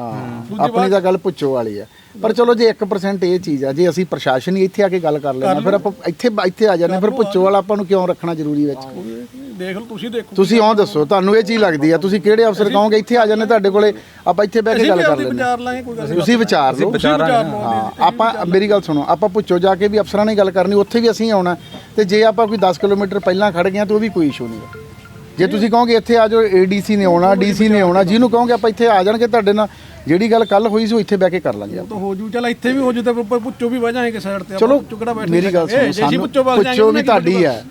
ਆਪਣੀ ਤਾਂ ਗੱਲ ਪੁੱਛੋ ਵਾਲੀ ਆ। ਪਰ ਚਲੋ ਜੇ 1% ਇਹ ਚੀਜ਼ ਆ ਜੇ ਅਸੀਂ ਪ੍ਰਸ਼ਾਸਨ ਹੀ ਇੱਥੇ ਆ ਕੇ ਗੱਲ ਕਰ ਲੈਣਾ ਫਿਰ ਆਪਾਂ ਇੱਥੇ ਇੱਥੇ ਆ ਜਾਂਦੇ ਫਿਰ ਪੁੱਛੋ ਵਾਲਾ ਆਪਾਂ ਨੂੰ ਕਿਉਂ ਰੱਖਣਾ ਜ਼ਰੂਰੀ ਵਿੱਚ? ਦੇਖ ਲਓ ਤੁਸੀਂ ਦੇਖੋ ਤੁਸੀਂ ਆਉਂ ਦੱਸੋ ਤੁਹਾਨੂੰ ਇਹ ਚੀਜ਼ ਲੱਗਦੀ ਆ। ਤੁਸੀਂ ਕਿਹੜੇ ਅਫਸਰ ਕਹੋਗੇ ਇੱਥੇ ਆ ਜਾਂਦੇ ਤੁਹਾਡੇ ਕੋਲੇ ਆਪਾਂ ਇੱਥੇ ਬਹਿ ਕੇ ਗੱਲ ਕਰ ਲੈਂਦੇ ਵਿਚਾਰ ਲਾਂਗੇ ਕੋਈ ਗੱਲ ਨੀ। ਤੁਸੀਂ ਵਿਚਾਰ ਲਓ। ਹਾਂ ਆਪਾਂ ਮੇਰੀ ਗੱਲ ਸੁਣੋ ਆਪਾਂ ਪੁੱਛੋ ਜਾ ਕੇ ਵੀ ਅਫਸਰਾਂ ਨਾਲ ਗੱਲ ਕਰਨੀ ਉੱਥੇ ਵੀ ਅਸੀਂ ਆਉਣਾ। ਤੇ ਜੇ ਆਪਾਂ ਕੋਈ 10 ਕਿਲੋਮੀਟਰ ਪਹਿਲਾਂ ਖੜ ਗਏ ਹਾਂ ਤਾਂ ਉਹ ਵੀ ਕੋਈ ਇਸ਼ੂ ਨਹੀਂ ਜੇ ਤੁਸੀਂ ਕਹੋਗੇ ਇੱਥੇ ਆ ਜਾਓ ਏਡੀਸੀ ਨੇ ਆਉਣਾ ਡੀਸੀ ਨੇ ਆਉਣਾ ਜਿਹਨੂੰ ਕਹੋਗੇ ਆਪਾਂ ਇੱਥੇ ਆ ਜਾਣਗੇ ਤੁਹਾਡੇ ਨਾਲ ਜਿਹੜੀ ਗੱਲ ਕੱਲ ਹੋਈ ਸੀ ਉਹ ਇੱਥੇ ਬਹਿ ਕੇ ਕਰ ਲਾਂਗੇ। ਤਾਂ ਹੋ ਜੂ ਚਲ ਇੱਥੇ ਵੀ ਹੋ ਜੂ ਤੇ ਉੱਪਰ ਪੁੱਛੋ ਵੀ ਵਜਾਂਗੇ ਸਾਈਡ ਤੇ ਚਲੋ ਮੇਰੀ ਗੱਲ ਸੁਣੋ ਸਾਨੂੰ ਪੁੱਛੋ ਵੀ ਤੁਹਾਡੀ ਹੈ।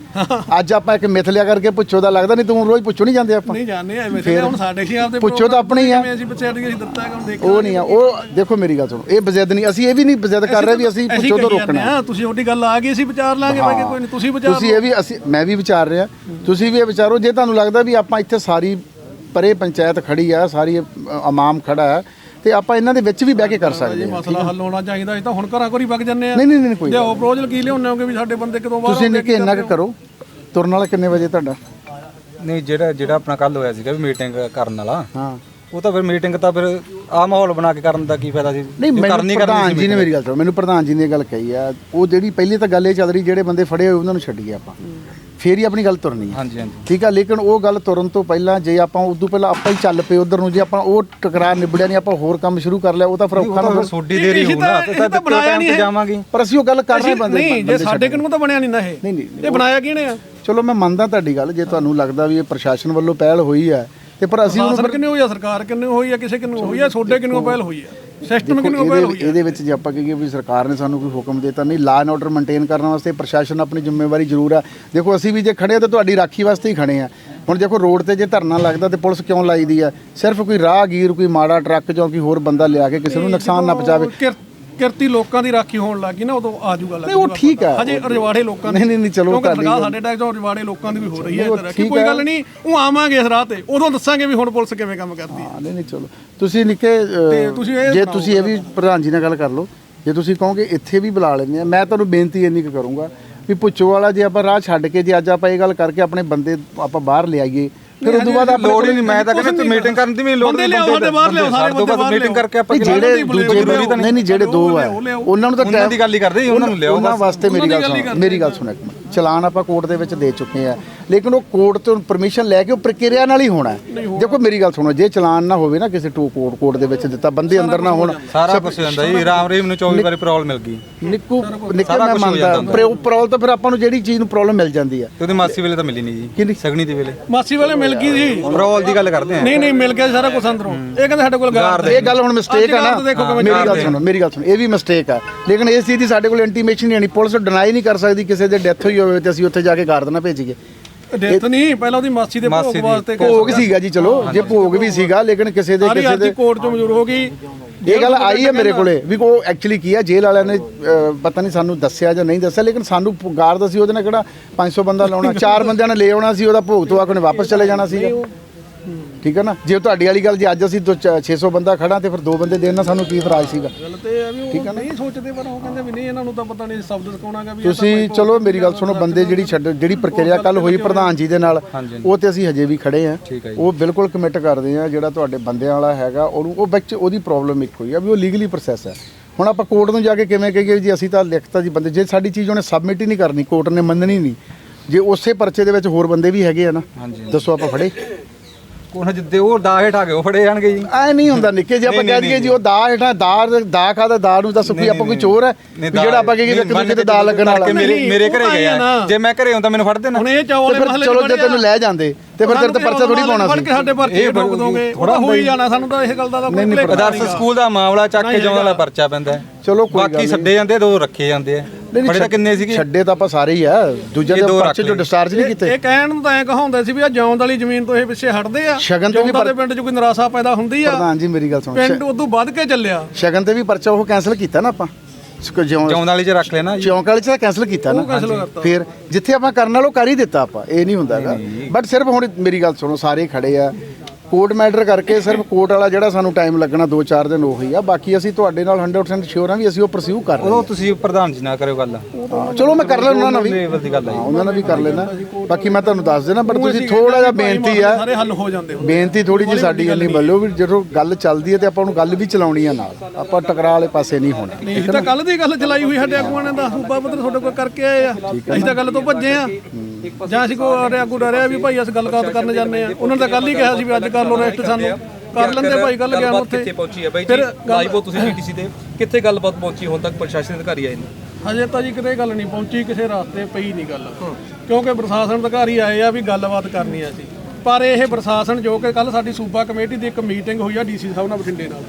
ਅੱਜ ਆਪਾਂ ਇੱਕ ਮਿਥ ਲਿਆ ਕਰਕੇ ਪੁੱਛੋ ਦਾ ਲੱਗਦਾ ਨਹੀਂ ਤੂੰ ਰੋਜ਼ ਪੁੱਛੋ ਨਹੀਂ ਜਾਂਦੇ ਆਪਾਂ। ਨਹੀਂ ਜਾਣਦੇ ਐਵੇਂ ਤੇ ਹੁਣ ਸਾਡੇ ਸੀ ਆਪਦੇ ਪੁੱਛੋ ਤਾਂ ਆਪਣੀ ਆ ਅਸੀਂ ਪਿੱਛੇ ਅੜ ਗਏ ਅਸੀਂ ਦਿੱਤਾ ਕੰਮ ਦੇਖ ਉਹ ਨਹੀਂ ਆ ਉਹ ਦੇਖੋ ਮੇਰੀ ਗੱਲ ਸੁਣੋ ਇਹ ਬਜ਼ਿੱਦ ਨਹੀਂ ਅਸੀਂ ਇਹ ਵੀ ਨਹੀਂ ਬਜ਼ਿੱਦ ਕਰ ਰਹੇ ਵੀ ਅਸੀਂ ਪੁੱਛੋ ਤੋਂ ਰੋਕਣਾ। ਹਾਂ ਤੁਸੀਂ ਤੁਹਾਡੀ ਗੱਲ ਆ ਗਈ ਅਸੀਂ ਵਿਚਾਰ ਲਾਂਗੇ ਬਾਕੀ ਕੋਈ ਨਹੀਂ ਤੁਸੀਂ ਵਿਚਾਰ ਤੁਸੀਂ ਇਹ ਵੀ ਅਸੀਂ ਮੈਂ ਵੀ ਵਿਚਾਰ ਰਿਹਾ ਤੁਸੀਂ ਵੀ ਇਹ ਵਿਚਾਰੋ ਜੇ ਤੁਹਾਨੂੰ ਲੱਗਦਾ ਵੀ ਆਪਾਂ ਇੱਥੇ ਸਾਰੀ ਪਰੇ ਪੰਚਾਇਤ ਖੜੀ ਆ ਸਾਰੀ ਆਮਾਮ ਖੜਾ ਹੈ ਤੇ ਆਪਾਂ ਇਹਨਾਂ ਦੇ ਵਿੱਚ ਵੀ ਬਹਿ ਕੇ ਕਰ ਸਕਦੇ ਹਾਂ। ਮਸਲਾ ਹੱਲ ਹੋਣਾ ਚਾਹੀਦਾ ਅਸੀਂ ਤਾਂ ਹੁਣ ਘਰਾਂ ਘਰੀ ਵਗ ਜੰਨੇ ਆ। ਨਹੀਂ ਨਹੀਂ ਨਹੀਂ ਕੋਈ ਲਿਆਓ ਪ੍ਰੋਜਲ ਕੀ ਲਿਆਉਂਦੇ ਹੋਗੇ ਵੀ ਸਾਡੇ ਬੰਦੇ ਕਦੋਂ ਬਾਹਰ ਤੁਸੀਂ ਨਿੱਕੇ ਇੰਨਾ ਕੁ ਕਰੋ। ਤੁਰਨ ਵਾਲਾ ਕਿੰਨੇ ਵਜੇ ਤੁਹਾਡਾ? ਨਹੀਂ ਜਿਹੜਾ ਜਿਹੜਾ ਆਪਣਾ ਕੱਲ ਹੋਇਆ ਸੀਗਾ ਵੀ ਮੀਟਿੰਗ ਕਰਨ ਵਾਲਾ ਹਾਂ। ਉਹ ਤਾਂ ਫਿਰ ਮੀਟਿੰਗ ਤਾਂ ਫਿਰ ਆ ਮਾਹੌਲ ਬਣਾ ਕੇ ਕਰਨ ਦਾ ਕੀ ਫਾਇਦਾ ਸੀ? ਨਹੀਂ ਜੋ ਮੈਨੂੰ ਕਰਨੀ ਪ੍ਰਧਾਨ ਕਰਨੀ ਜੀ ਨੇ ਮੇਰੀ ਗੱਲ ਸੁਣੋ ਮੈਨੂੰ ਪ੍ਰਧਾਨ ਜੀ ਨੇ ਗੱਲ ਕਹੀ ਆ ਉਹ ਜਿਹੜੀ ਪਹਿਲੀ ਤਾਂ ਗੱਲ ਇਹ ਚੱਲ ਰਹੀ ਜਿਹੜੇ ਬੰਦੇ ਫੜੇ ਹੋਏ ਉਹਨਾਂ ਨੂੰ ਛੱਡੀਏ ਆਪਾਂ। ਫੇਰ ਹੀ ਆਪਣੀ ਗੱਲ ਤੁਰਨੀ ਹੈ। ਹਾਂਜੀ ਹਾਂਜੀ। ਠੀਕ ਆ ਲੇਕਿਨ ਉਹ ਗੱਲ ਤੁਰਨ ਤੋਂ ਪਹਿਲਾਂ ਜੇ ਆਪਾਂ ਉਦੋਂ ਪਹਿਲਾਂ ਆਪਾਂ ਹੀ ਚੱਲ ਪਏ ਉਧਰ ਨੂੰ ਜੇ ਆਪਾਂ ਉਹ ਟਕਰਾਰ ਨਿਬੜਿਆ ਨਹੀਂ ਆਪਾਂ ਹੋਰ ਕੰਮ ਸ਼ੁਰੂ ਕਰ ਲਿਆ ਉਹ ਤਾਂ ਫਿਰ ਉਹ ਔਖਾ ਨਾ ਫਿਰ ਸੋਡੀ ਦੇਰੀ ਨਾ ਤੇ ਤਾਂ ਟਾਈਮ ਤੇ ਜਾਵਾਂਗੇ। ਪਰ ਅਸੀਂ ਉਹ ਗੱਲ ਕਰ ਰਹੇ ਬੰਦੇ ਨਹੀਂ ਜੇ ਸਾਡੇ ਕਿਨੂੰ ਤਾਂ ਬਣਿਆ ਨਹੀਂ ਨਾ ਇਹ। ਨਹੀਂ ਨਹੀਂ ਇਹ ਬਣਾਇਆ ਕਿਹਨੇ ਆ? ਚਲੋ ਮੈਂ ਮੰਨਦਾ ਤੁਹਾਡੀ ਗੱਲ ਜੇ ਤੁਹਾਨੂੰ ਲੱਗਦਾ ਵੀ ਇਹ ਪ੍ਰਸ਼ਾਸਨ ਵੱਲੋਂ ਪਹਿਲ ਹੋਈ ਹੈ ਤੇ ਪਰ ਅਸੀਂ ਉਹਨੂੰ ਕਿੰਨੇ ਹੋਈ ਆ? ਸਰਕਾਰ ਕਿੰਨੇ ਹੋਈ ਆ? ਕਿਸੇ ਕਿੰਨੂੰ ਹੋਈ ਆ? ਛੋਡੇ ਕਿੰਨੂੰ ਪਹਿਲ ਹੋਈ ਆ? ਸਿਸਟਮ ਕਿੰਨੂੰ ਪਹਿਲ ਹੋਈ ਆ? ਇਹਦੇ ਵਿੱਚ ਜੇ ਆਪਾਂ ਕਹੀਏ ਵੀ ਸਰਕਾਰ ਨੇ ਸਾਨੂੰ ਕੋਈ ਹੁਕਮ ਦਿੱਤਾ ਨਹੀਂ ਲਾ ਐਂਡ ਆਰਡਰ ਮੇਨਟੇਨ ਕਰਨ ਵਾਸਤੇ ਪ੍ਰਸ਼ਾਸਨ ਆਪਣੀ ਜ਼ਿੰਮੇਵਾਰੀ ਜ਼ਰੂਰ ਆ। ਦੇਖੋ ਅਸੀਂ ਵੀ ਜੇ ਖੜੇ ਆ ਤਾਂ ਤੁਹਾਡੀ ਰਾਖੀ ਵਾਸਤੇ ਹੀ ਖੜੇ ਆ। ਹੁਣ ਦੇਖੋ ਰੋਡ ਤੇ ਜੇ ਧਰਨਾ ਲੱਗਦਾ ਤੇ ਪੁਲਿਸ ਕਿਉਂ ਲਾਈਦੀ ਆ? ਸਿਰਫ ਕੋਈ ਰਾਹਗੀਰ ਕੋਈ ਮਾੜਾ ਟਰੱਕ ਜਾਂ ਕੋਈ ਹੋਰ ਬੰਦਾ ਲਿਆ ਕੇ ਕਿਸੇ ਨੂੰ ਨੁਕਸਾਨ ਨਾ ਪਹੁੰਚਾਵੇ। ਕਿਰਤੀ ਲੋਕਾਂ ਦੀ ਰਾਖੀ ਹੋਣ ਲੱਗੀ ਨਾ ਉਦੋਂ ਆ ਜਾਊਗਾ ਨਹੀਂ, ਉਹ ਠੀਕ ਆ। ਹਜੇ ਰਜਵਾੜੇ ਲੋਕਾਂ ਨਹੀਂ, ਨਹੀਂ, ਨਹੀਂ, ਚਲੋ ਤਨਖਾਹ ਗੱਲ- ਸਾਡੇ ਟੈਕਸ ਤੋਂ ਰਜਵਾੜੇ ਲੋਕਾਂ ਦੀ ਵੀ ਹੋ ਰਹੀ ਹੈ ਉਹ ਇਸ ਤਰ੍ਹਾਂ ਕਿ। ਠੀਕ ਕੋਈ। ਗੱਲ ਨਹੀਂ ਉਹ ਆਵਾਂਗੇ ਇਸ ਰਾਹ ਤੇ ਉਦੋਂ ਦੱਸਾਂਗੇ ਵੀ ਹੁਣ ਪੁਲਿਸ ਕਿਵੇਂ ਕੰਮ ਕਰਦੀ ਹੈ। ਹਾਂ ਨਹੀਂ ਨਹੀਂ ਚਲੋ। ਤੁਸੀਂ ਨਿੱਕੇ ਅਹ, ਤੇ ਤੁਸੀਂ ਇਹ ਜੇ ਸੁਣਾਓ ਤੁਸੀਂ ਇਹ ਵੀ ਪ੍ਰਧਾਨ ਜੀ ਨਾਲ ਗੱਲ ਕਰ ਲਓ ਜੇ ਤੁਸੀਂ ਕਹੋਗੇ ਇੱਥੇ ਵੀ ਬੁਲਾ ਲੈਂਦੇ ਆ ਮੈਂ ਤੁਹਾਨੂੰ ਬੇਨਤੀ ਇੰਨੀ ਕੁ ਕਰੂੰਗਾ ਵੀ ਪੁੱਛੋ ਵਾਲਾ ਜੇ ਆਪਾਂ ਰਾਹ ਛੱਡ ਕੇ ਜੇ ਅੱਜ ਆਪਾਂ ਇਹ ਗੱਲ ਕਰਕੇ ਆਪਣੇ ਬੰਦੇ ਆਪਾਂ ਬਾਹਰ ਲਿਆਈਏ ਫਿਰ ਤੋਂ ਬਾਅਦ ਆਪਾਂ ਲੋੜ ਹੀ ਨਹੀਂ ਮੈਂ ਤਾਂ ਕਹਿੰਦਾ ਮੀਟਿੰਗ ਕਰਨ। ਦੀ ਵੀ ਲੋੜ ਬੰਦੇ ਲਿਆਓ ਸਾਡੇ ਬਾਹਰ ਲਿਆਓ ਸਾਰੇ ਬੰਦੇ ਬਾਹਰ ਮੀਟਿੰਗ ਕਰਕੇ ਆਪਾਂ ਨਹੀਂ, ਜਿਹੜੇ ਦੂਜੇ ਨਹੀਂ। ਨਹੀਂ ਜਿਹੜੇ ਦੋ ਆ ਉਹਨਾਂ ਨੂੰ ਤਾਂ ਉਹਨਾਂ ਦੀ ਗੱਲ ਹੀ ਕਰਦੇ ਉਹਨਾਂ ਨੂੰ ਲਿਆਓ ਉਹਨਾਂ। ਵਾਸਤੇ ਮੇਰੀ ਗੱਲ ਸੁਣੋ ਮੇਰੀ ਗੱਲ ਸੁਣੋ ਇੱਕ ਮਿੰਟ। ਚਲਾਨ ਆਪਾਂ ਕੋਰਟ ਦੇ ਵਿੱਚ ਦੇ ਚੁੱਕੇ ਆ। ਲੇਕਿਨ ਉਹ ਕੋਰਟ ਤੋਂ ਪਰਮਿਸ਼ਨ ਲੈ ਕੇ ਉਹ ਪ੍ਰਕਿਰਿਆ ਨਾਲ ਹੀ ਹੋਣਾ ਹੈ। ਦੇਖੋ ਮੇਰੀ ਗੱਲ ਸੁਣੋ ਜੇ ਚਲਾਨ ਨਾ ਹੋਵੇ ਨਾ ਕਿਸੇ ਟੂ ਕੋਰਟ ਕੋਰਟ ਦੇ ਵਿੱਚ ਦਿੱਤਾ ਬੰਦੇ ਅੰਦਰ ਨਾ ਹੋਣ। ਸਾਰਾ ਕੁਝ ਹੋ ਜਾਂਦਾ ਜੀ। ਰਾਮ ਰਹੀਮ ਨੂੰ 24 ਵਾਰੀ ਪ੍ਰੋਬਲਮ ਮਿਲ ਗਈ। ਨਿੱਕੂ ਨਿੱਕੇ ਮੈਂ ਹੋ ਮੰਨਦਾ ਜਾਂਦਾ ਪਰ ਉਹ ਪ੍ਰੋਬਲਮ ਤਾਂ ਫਿਰ ਆਪਾਂ ਨੂੰ ਜਿਹੜੀ ਚੀਜ਼ ਨੂੰ ਪ੍ਰੋਬਲਮ ਮਿਲ ਜਾਂਦੀ ਆ। ਤੇ ਉਹਦੀ ਮਾਸੀ ਵੇਲੇ ਤਾਂ ਮਿਲੀ ਨਹੀਂ ਕਿਹਦੀ? ਜੀ ਸਗਣੀ ਦੇ ਵੇਲੇ। ਮਾਸੀ ਵਾਲੇ ਮਿਲ ਗਈ ਜੀ। ਪ੍ਰੋਬਲਮ ਦੀ ਗੱਲ ਕਰਦੇ ਆ। ਨਹੀਂ ਨਹੀਂ ਮਿਲ ਗਿਆ ਸਾਰਾ ਕੁਝ ਅੰਦਰੋਂ। ਇਹ ਕਹਿੰਦੇ ਸਾਡੇ ਕੋਲ ਗਾਰ ਇਹ ਗੱਲ ਹੁਣ ਮਿਸਟੇਕ ਆ ਨਾ। ਮੇਰੀ ਗੱਲ। ਸੁਣੋ ਮੇਰੀ ਗੱਲ ਸੁਣੋ ਇਹ ਵੀ ਮਿਸਟੇਕ ਆ। ਲੇਕਿਨ ਇਸ ਚੀਜ਼ ਦੀ ਸਾਡੇ ਕੋਲ ਇੰਟੀਮੇਸ਼ਨ ਨਹੀਂ। ਆਣੀ ਪੁਲਿਸ ਡਿਨਾਈ ਨਹੀਂ ਕਰ ਸਕਦੀ ਕਿਸੇ ਦੇ ਡੈਥ ਹੋਈ ਹੋਵੇ ਤੇ ਅਸੀਂ ਉੱਥੇ ਜਾ ਕੇ ਗਾਰਡ ਨਾ ਭੇਜੀਏ। ਡੈਥ ਨਹੀਂ ਪਹਿਲਾਂ ਉਹਦੀ ਮਾਸੀ ਦੇ ਭੋਗ। ਵਾਸਤੇ ਭੋਗ ਸੀਗਾ ਜੀ ਚਲੋ ਜੇ ਭੋਗ ਵੀ ਸੀਗਾ ਲੇਕਿਨ ਕਿਸੇ ਦੇ ਕਿਸੇ ਦੇ ਕੋਰਟ ਚੋਂ ਮਨਜ਼ੂਰ ਹੋ ਗਈ। ਇਹ ਗੱਲ ਆਈ ਹੈ ਮੇਰੇ ਕੋਲੇ ਵੀ ਉਹ ਐਕਚੁਅਲੀ ਕੀ ਆ ਜੇਲ੍ਹ ਵਾਲਿਆਂ ਨੇ ਪਤਾ ਨਹੀਂ ਸਾਨੂੰ ਦੱਸਿਆ ਜਾਂ ਨਹੀਂ ਦੱਸਿਆ ਲੇਕਿਨ ਸਾਨੂੰ ਗਾਰਡ ਸੀ ਉਹਦੇ ਨਾਲ ਕਿਹੜਾ 500 ਬੰਦਾ ਲਾਉਣਾ ਚਾਰ ਬੰਦਿਆਂ ਨੇ ਲੈ ਆਉਣਾ ਸੀ ਉਹਦਾ ਭੋਗ ਤੋਂ ਆ ਕੇ ਵਾਪਸ ਚਲੇ ਜਾਣਾ ਸੀਗਾ। ਠੀਕ ਹੈ ਨਾ? ਜੇ ਤੁਹਾਡੀ ਵਾਲੀ ਗੱਲ ਜੇ ਅੱਜ ਅਸੀਂ ਦੋ ਚ- 600 ਬੰਦਾ ਖੜਾ ਤੇ ਫਿਰ ਦੋ ਬੰਦੇ ਦੇਣ ਨਾਲ ਸਾਨੂੰ ਕੀ ਇਤਰਾਜ਼ ਸੀਗਾ? ਗੱਲ ਤੇ ਇਹ ਆ ਵੀ ਉਹ ਨਹੀਂ ਸੋਚਦੇ ਪਰ ਉਹ ਕਹਿੰਦੇ ਵੀ ਨਹੀਂ ਇਹਨਾਂ ਨੂੰ ਤਾਂ ਪਤਾ ਨਹੀਂ ਸ਼ਬਦ ਸਿਖਾਉਣਾਗਾ ਵੀ ਇਹ ਤਾਂ ਤੁਸੀਂ ਚਲੋ ਮੇਰੀ ਗੱਲ ਸੁਣੋ ਬੰਦੇ ਜਿਹੜੀ ਛੱਡ ਜਿਹੜੀ ਪ੍ਰਕਿਰਿਆ ਕੱਲ ਹੋਈ ਪ੍ਰਧਾਨ ਜੀ ਦੇ ਨਾਲ ਉਹ ਤੇ ਅਸੀਂ ਹਜੇ ਵੀ ਖੜੇ ਆ। ਉਹ ਬਿਲਕੁਲ ਕਮਿਟ ਕਰਦੇ ਆ ਜਿਹੜਾ ਤੁਹਾਡੇ ਬੰਦਿਆਂ ਵਾਲਾ ਹੈਗਾ ਉਹਨੂੰ ਉਹ ਵਿੱਚ ਉਹਦੀ ਪ੍ਰੋਬਲਮ ਇੱਕ ਹੋਈ ਆ ਵੀ ਉਹ ਲੀਗਲੀ ਪ੍ਰੋਸੈਸ ਹੈ। ਹੁਣ ਆਪਾਂ ਕੋਰਟ ਨੂੰ ਜਾ ਕੇ ਕਿਵੇਂ ਕਹੀਏ ਜੀ ਅਸੀਂ ਤਾਂ ਲਿਖਤਾ ਜੀ ਬੰਦੇ ਜੇ ਸਾਡੀ ਚੀਜ਼ ਉਹਨੇ ਸਬਮਿਟ ਹੀ ਨਹੀਂ ਕਰਨੀ ਕੋਰਟ ਨੇ ਮੰਨਣੀ ਨਹੀਂ। ਜੇ ਉਸੇ ਪਰਚੇ ਦੇ ਵਿੱਚ ਹੋਰ ਬੰਦੇ ਵੀ ਹੈਗੇ ਆ ਨਾ। ਦੱਸੋ ਆਪਾਂ ਫੜੇ। ਕੋਣ ਜਿੱਦੇ ਉਹ ਦਾ ਹੇਠ ਆ ਗਏ ਉਹ ਫੜੇ ਜਾਣਗੇ ਜੀ। ਐ ਨਹੀਂ ਹੁੰਦਾ ਨਿੱਕੇ ਜੇ ਆਪਾਂ ਕਹਿ ਦਈਏ ਜੀ ਉਹ ਦਾ ਹੇਠਾਂ ਦਾ ਦਾ ਖਾਦਾ ਦਾ ਨੂੰ ਦੱਸ ਕੋਈ ਆਪਾਂ ਕੋਈ ਚੋਰ ਹੈ? ਜਿਹੜਾ ਆਪਾਂ ਕਹੀਏ ਕਿ ਕਿਤੇ ਕਿਤੇ ਦਾ ਲੱਗਣ ਵਾਲਾ। ਮੇਰੇ ਮੇਰੇ ਘਰੇ ਤਾਂ ਗਏ। ਜੇ ਮੈਂ ਘਰੇ ਹੁੰਦਾ ਮੈਨੂੰ ਫੜ ਦੇਣਾ। ਹੁਣ ਇਹ ਚੌਲ ਤੇ ਦੇ ਫਿਰ ਮਸਲੇ ਚਲੋ ਜੇ ਤੈਨੂੰ ਲੈ ਜਾਂਦੇ ਤੇ ਫਿਰ ਤੇਰੇ ਤੇ ਪਰਚਾ ਥੋੜੀ ਪਾਉਣਾ ਫੜ ਸੀ। ਕੇ ਸਾਡੇ ਪਰਚੇ ਠੋਕ ਦੋਗੇ। ਤਾਂ ਹੋ ਹੀ ਜਾਣਾ ਸਾਨੂੰ ਤਾਂ ਇਹ ਗੱਲ ਦਾ ਤਾਂ ਕੋਈ ਆਦਰਸ਼ ਸਕੂਲ ਦਾ ਮਾਮਲਾ ਚੱਕ ਕੇ ਜਾਉਣ ਵਾਲਾ ਪਰਚਾ ਪੈਂਦਾ। ਚਲੋ ਕੋਈ ਬਾਕੀ ਛੱਡੇ ਜਾਂਦੇ ਦੋ ਰੱਖੇ ਜਾਂਦੇ ਆ। ਫੜੇ ਤਾਂ ਕਿੰਨੇ ਸੀਗੇ? ਛੱਡੇ ਤਾਂ ਆਪਾਂ ਸਾਰੇ ਹੀ ਆ। ਦੂਜੇ ਦੇ ਪਰਚੇ ਚੋਂ। ਡਿਸਚਾਰਜ ਨਹੀਂ ਕੀਤੇ। ਇਹ ਕਹਿਣ ਨੂੰ ਤਾਂ ਐ ਕਹਾਉਂਦੇ ਸੀ ਵੀ ਆ ਜੌਂਦ ਵਾਲੀ ਜ਼ਮੀਨ ਤੋਂ ਇਹ ਪਿੱਛੇ ਹਟਦੇ ਆ। ਸ਼ਗਨ ਤੇ ਵੀ ਦੇ ਪਿੰਡ 'ਚ ਕੋਈ ਨਿਰਾਸ਼ਾ ਪੈਦਾ ਹੁੰਦੀ ਆ। ਪ੍ਰਧਾਨ ਜੀ ਮੇਰੀ ਗੱਲ ਸੁਣੋ। ਪਿੰਡ ਉਦੋਂ ਵੱਧ ਕੇ ਚੱਲਿਆ। ਸ਼ਗਨ ਤੇ ਵੀ ਪਰਚਾ ਉਹ ਕੈਨਸਲ ਕੀਤਾ ਨਾ ਆਪਾਂ। ਸਕੋ ਜਿਉਂ ਚੌਂਦ ਵਾਲੀ ਚ ਰੱਖ ਲੈਣਾ ਜੀ। ਚੌਂਕ ਵਾਲੇ ਚ ਤਾਂ ਕੈਨਸਲ ਕੀਤਾ ਨਾ। ਫਿਰ ਜਿੱਥੇ ਆਪਾਂ ਕਰਨ ਵਾਲੋ ਕਰ ਹੀ ਦਿੱਤਾ ਆਪਾਂ। ਇਹ ਨਹੀਂ ਹੁੰਦਾ ਹੈਗਾ ਬਟ ਸਿਰਫ ਹੁਣ ਮੇਰੀ ਗੱਲ ਸੁਣੋ ਸਾਰੇ ਖੜੇ ਆ। ਕੋਰਟ ਮੈਟਰ ਕਰਕੇ ਸਿਰਫ ਕੋਰਟ ਵਾਲਾ ਜਿਹੜਾ ਸਾਨੂੰ ਟਾਈਮ ਲੱਗਣਾ 2-4 ਦਿਨ ਉਹੀ ਆ। ਬਾਕੀ ਅਸੀਂ ਤੁਹਾਡੇ ਨਾਲ 100% ਸ਼ੋਰ ਆ ਵੀ ਅਸੀਂ ਉਹ ਪਰਸਿਊ ਕਰ ਰਹੇ ਉਹ ਤੁਸੀਂ ਪ੍ਰਧਾਨ ਜੀ ਨਾਲ ਕਰਿਓ ਗੱਲ। ਹਾਂ ਚਲੋ ਮੈਂ ਕਰ ਲੈਣਾ ਉਹਨਾਂ ਨਾਲ ਵੀ। ਲੈਵਲ ਦੀ ਗੱਲ ਹੈ ਹਾਂ, ਉਹਨਾਂ ਨਾਲ ਵੀ ਕਰ ਲੈਣਾ ਬਾਕੀ ਮੈਂ ਤੁਹਾਨੂੰ ਦੱਸ ਦੇਣਾ ਪਰ ਤੁਸੀਂ ਥੋੜਾ ਜਿਹਾ ਬੇਨਤੀ ਆ। ਸਾਰੇ ਹੱਲ ਹੋ ਜਾਂਦੇ ਬੇਨਤੀ ਥੋੜੀ ਜੀ ਸਾਡੀ ਇੰਨੀ ਬੱਲੋ ਵੀ ਜਦੋਂ ਗੱਲ ਚੱਲਦੀ ਹੈ ਤੇ ਆਪਾਂ ਨੂੰ ਗੱਲ ਵੀ ਚਲਾਉਣੀ ਆ ਨਾਲ। ਆਪਾਂ ਟਕਰਾਅ ਵਾਲੇ ਪਾਸੇ ਨਹੀਂ ਹੋਣਾ। ਅਸੀਂ ਤਾਂ ਕੱਲ ਦੀ ਗੱਲ ਚਲਾਈ ਹੋਈ ਸਾਡੇ ਆਗੂਆਂ ਨੇ ਦਾ ਸੂਬਾ ਪੱਧਰ ਤੁਹਾਡੇ ਕੋਲ ਕਰਕੇ ਆਏ ਆ। ਅਸੀਂ ਤਾਂ ਗੱਲ ਤੋਂ ਭੱਜੇ ਆ। ਜਾਂ ਅਸੀਂ ਕੋ ਆਗੂ ਡਰਿਆ ਵੀ ਭਾਈ ਅਸੀਂ ਗੱਲਬਾਤ ਕਰਨ ਜਾਂਦੇ ਆ। ਉਹਨਾਂ ਨੇ ਤਾਂ ਕੱਲ ਹੀ ਕਿਹਾ ਸੀ ਵੀ ਅੱਜ ਕਰ ਲਓ ਰੈਸਟ ਸਾਨੂੰ। ਕਰ ਲੈਂਦੇ ਭਾਈ ਗੱਲ ਗਿਆ ਉੱਥੇ। ਕਿੱਥੇ ਪਹੁੰਚੀ ਹੈ ਬਾਈ ਜੀ? ਲਾਈਵ ਹੋ ਤੁਸੀਂ ਪੀਟੀਸੀ ਤੇ। ਕਿੱਥੇ ਗੱਲਬਾਤ ਪਹੁੰਚੀ ਹੁਣ ਤੱਕ ਪ੍ਰਸ਼ਾਸਨ ਅਧਿਕਾਰੀ ਆਏ ਨੇ? ਹਜੇ ਤਾਂ ਜੀ ਕਿਤੇ ਗੱਲ ਨਹੀਂ ਪਹੁੰਚੀ ਕਿਸੇ ਰਾਸਤੇ ਪਈ ਨਹੀਂ ਗੱਲ। ਕਿਉਂਕਿ ਪ੍ਰਸ਼ਾਸਨ ਅਧਿਕਾਰੀ ਆਏ ਆ ਵੀ ਗੱਲਬਾਤ ਕਰਨੀ ਆ ਸੀ ਪਰ ਇਹ ਪ੍ਰਸ਼ਾਸਨ ਜੋ ਕਿ ਕੱਲ ਸਾਡੀ ਸੂਬਾ ਕਮੇਟੀ ਦੀ ਇੱਕ ਮੀਟਿੰਗ ਹੋਈ ਆ ਡੀਸੀ ਸਾਹਿਬ ਨਾਲ ਬਠਿੰਡੇ ਨਾਲ।